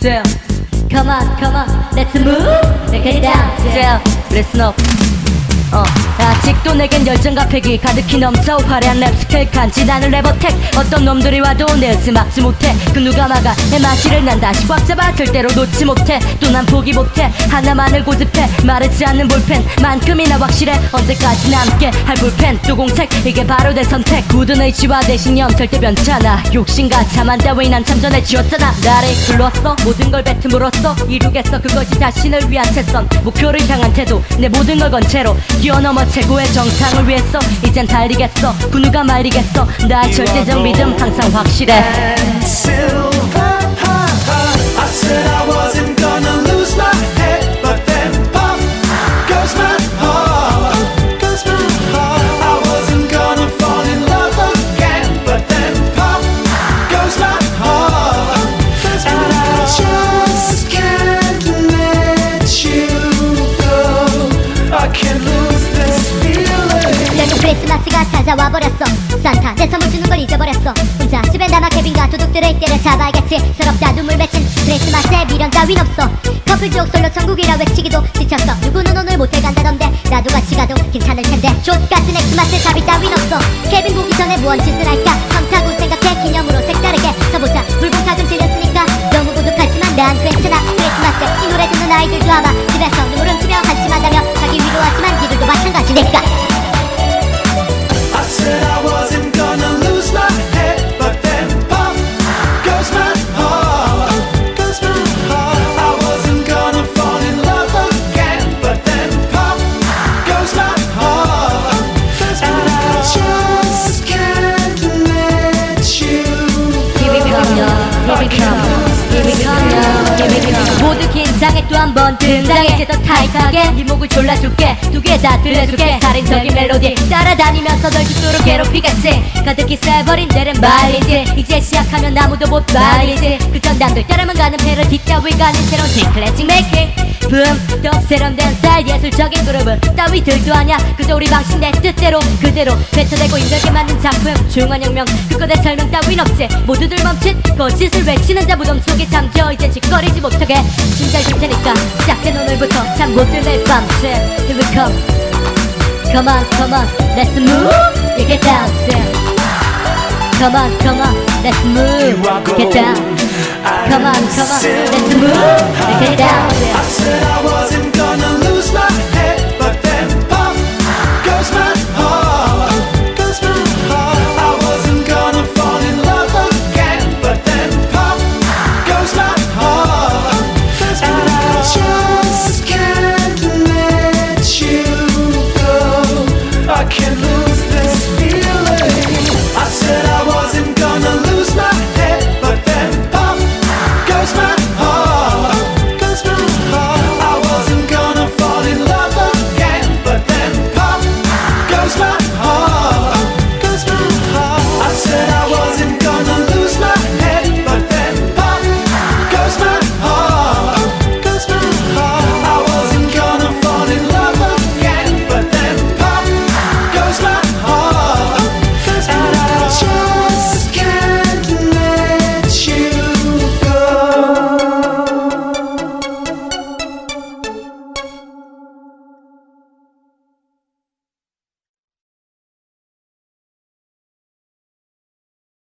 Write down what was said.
Come on, come on, let's move. Let's get down. Still, listen up. 어, 아직도 내겐 열정과 패기 가득히 넘쳐 화려한 랩 스킬 간지 나는 래버텍. 어떤 놈들이 와도 내뜻 막지 못해. 그 누가 막아? 내 마시를 난 다시 꽉 잡아 절대로 놓지 못해. 또 난 포기 못해. 하나만을 고집해. 마르지 않는 볼펜. 만큼이나 확실해. 언제까지 남게 할 볼펜? 또 공책. 이게 바로 내 선택. 굳은 의지와 내 신념 절대 변치 않아. 욕심과 자만 따위 난 참전해 지었잖아. 나를 불렀어. 모든 걸 뱉음으로써 이루겠어. 그것이 자신을 위한 최선. 목표를 향한 태도. 내 모든 걸 건 채로 뛰어넘어 최고의 정상을 위해서 이젠 달리겠어. 그 누가 말이겠어. 나의 절대적 믿음 항상 확실해 크리스마스가 찾아와 버렸어. 산타 내 선물 주는 걸 잊어버렸어. 혼자 집에 남아 케빈과 도둑들을 때려잡아야겠지. 서럽다 눈물 맺힌 크리스마스에 미련 따윈 없어. 커플족 솔로 천국이라 외치기도 지쳤어. 누구는 오늘 모텔 간다던 모두 긴장해 또 한 번. 등장해. 이제 더 타이트하게. 네 목을 졸라 줄게 두개다 들려줄게. 살인적인 멜로디 따라다니면서 널 죽도록 괴롭히겠지. 가득히 쎄버린 내는 말이지. 이제 시작하면 아무도 못 말리지. 그전 남들 따라만 가는 패러디 따위 가는 새로운 뒷클래식 메이킹 붐더 세련된 스타일 예술적인 그룹은 따위 들도 아냐 그저 우리 방식 내 뜻대로 그대로 뱉어내고 힘들게 만든 작품. 중환혁명 그것의 설명 따윈 없지. 모두들 멈칫. 거짓을 외치는 자 무덤 속에 잠겨. 이제 짓거리지 못하게. 심장 줄 테니까 시작된 오늘부터 잠못 들릴 밤새. Here we come Come on come on Let's move You get down yeah. Come on come on Let's move Get down. Come on come on Let's move get down I